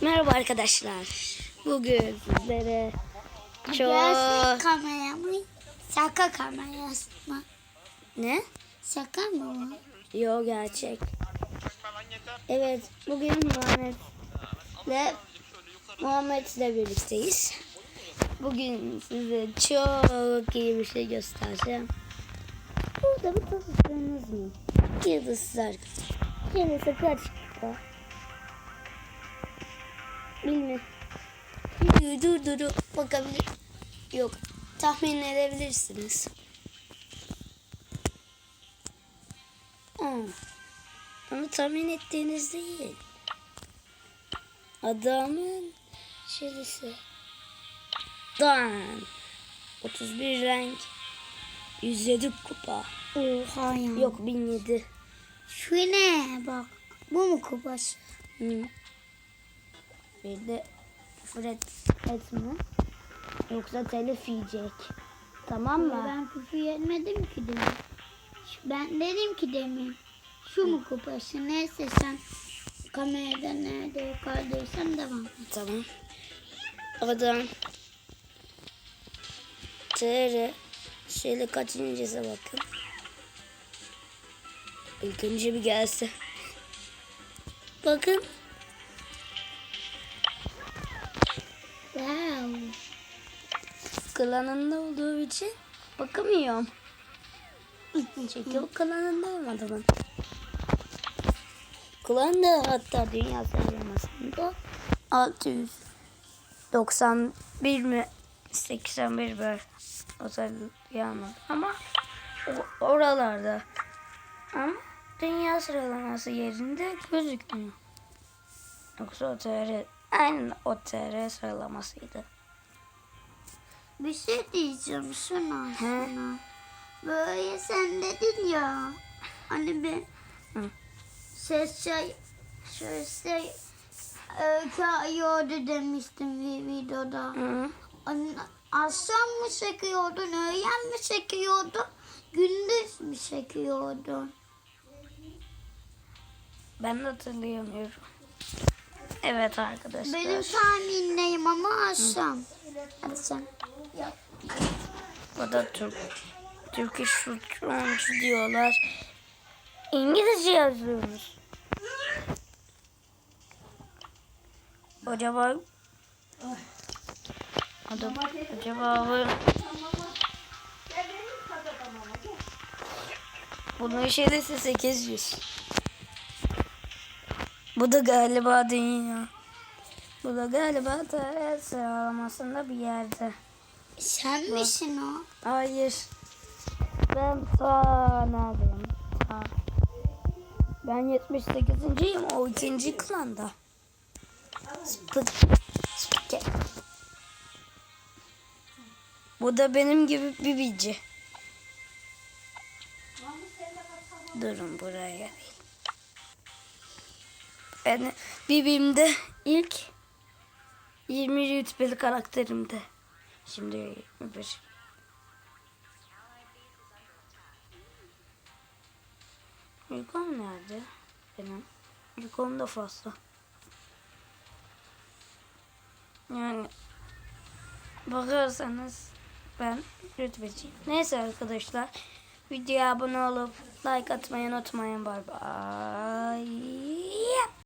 Merhaba arkadaşlar. Bugün sizlere çok... kamera mı? Şaka kamerası mı? Ne? Şaka mı? Yo gerçek. Evet bugün Muhammed'le Muhammed'le birlikteyiz. Bugün size çok iyi bir şey göstereceğim. Burada bir tanıştığınız mı? Yıldızsız arkadaş. Yıldızı kaç? Bilmiyorum. Dur dur dur dur. bakabilir. Yok tahmin edebilirsiniz. Aa, onu tahmin ettiğiniz değil. Adamın şeysi. Dan. 31 renk. 107 kupa. Oha ya. Yok 1007. Şu ne? Bak. Bu mu kupası? Hı. Bir de küfür et, etme. Yoksa telif yiyecek. Tamam mı? Ben küfür etmedim ki demin. Ben dedim ki demin. Şu mu kupası? Neyse sen kamerada nerede kaldıysan devam et. Tamam. Adam TR şöyle kaçıncısı bakın. İlk önce bir gelse. Bakın. Wow. Klanında olduğu için bakamıyorum. Çünkü o klanındayım adamın. Klanda hatta dünya sıralamasında 691 mi 81 böyle hatırlayamadım ama o- oralarda ama dünya sıralaması yerinde gözükmüyor. Yoksa o TR aynen o TR sıralamasıydı. Bir şey diyeceğim şuna şuna. Böyle sen dedin ya. Hani bir Hı. ses şey ses şey öykü ayıyordu demiştim bir videoda. Hı. Akşam mı çekiyordun, öğlen mi çekiyordun, gündüz mü çekiyordun? Ben de hatırlayamıyorum. Evet arkadaşlar. Benim tahminleyim ama akşam. Hadi sen. Bu da Türk. Turkish Futbolcu diyorlar. İngilizce yazıyoruz. Acaba acaba bu Bunun şeylesi 800. Bu da galiba dünya. Bu da galiba da sıralamasında bir yerde. Sen misin o? Hayır. Ben ta neredeyim? Ta. Ben 78.yim. O ikinci klanda. Spık. Spike. Bu da benim gibi bir bici. Durun buraya geleyim. Ben Bibim'de ilk 20 rütbeli karakterimde. Şimdi 21. Yukon nerede? Benim. Yukon da fazla. Yani bakarsanız ben rütbeciyim. Neyse arkadaşlar. Videoya abone olup like atmayı unutmayın. Bye bye.